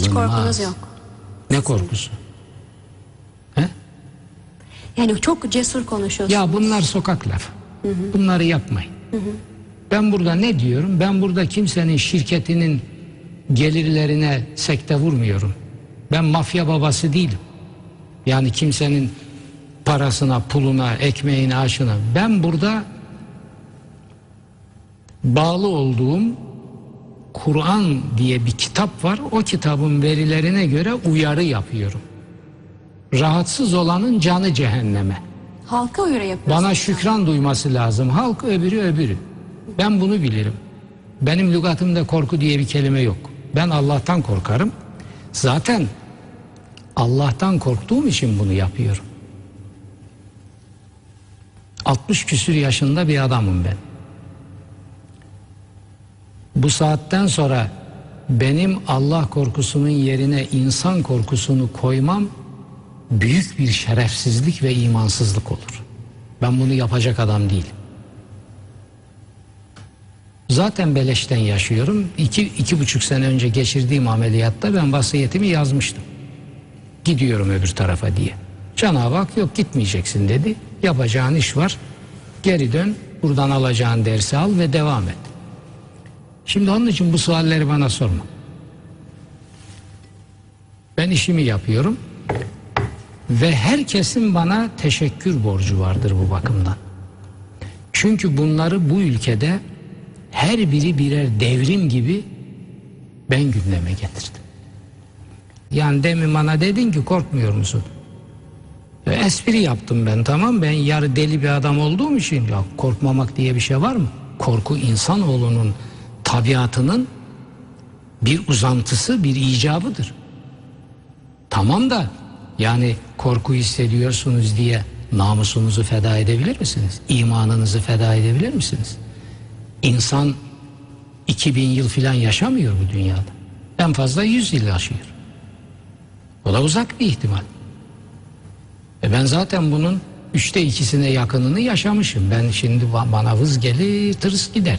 Hiç korkunuz yok. Ne korkusu? He? Yani çok cesur konuşuyorsunuz. Ya bunlar sokak lafı. Bunları yapmayın. Ben burada ne diyorum? Ben burada kimsenin şirketinin gelirlerine sekte vurmuyorum. Ben mafya babası değilim. Yani kimsenin parasına, puluna, ekmeğine, aşına. Ben burada bağlı olduğum Kur'an diye bir kitap var. O kitabın verilerine göre uyarı yapıyorum. Rahatsız olanın canı cehenneme. Halka göre yapıyorsunuz. Bana şükran duyması lazım. Halk öbürü öbürü. Ben bunu bilirim. Benim lügatımda korku diye bir kelime yok. Ben Allah'tan korkarım. Zaten Allah'tan korktuğum için bunu yapıyorum. 60 küsür yaşında bir adamım ben. Bu saatten sonra benim Allah korkusunun yerine insan korkusunu koymam büyük bir şerefsizlik ve imansızlık olur. Ben bunu yapacak adam değilim. Zaten beleşten yaşıyorum. İki, iki buçuk sene önce geçirdiğim ameliyatta ben vasiyetimi yazmıştım. Gidiyorum öbür tarafa diye. Cenab-ı Hak yok gitmeyeceksin dedi. Yapacağın iş var. Geri dön. Buradan alacağın dersi al ve devam et. Şimdi onun için bu sualleri bana sorma. Ben işimi yapıyorum. Ve herkesin bana teşekkür borcu vardır bu bakımdan. Çünkü bunları bu ülkede her biri birer devrim gibi ben gündeme getirdim. Yani demin bana dedin ki korkmuyor musun? Ya espri yaptım ben tamam ben yarı deli bir adam olduğum için ya korkmamak diye bir şey var mı? Korku insanoğlunun tabiatının bir uzantısı, bir icabıdır. Tamam da yani korku hissediyorsunuz diye namusunuzu feda edebilir misiniz? İmanınızı feda edebilir misiniz? İnsan 2000 yıl filan yaşamıyor bu dünyada. En fazla 100 yıl yaşıyor. O da uzak bir ihtimal. E ben zaten bunun üçte ikisine yakınını yaşamışım. Ben şimdi ba- bana vız gelir tırs gider.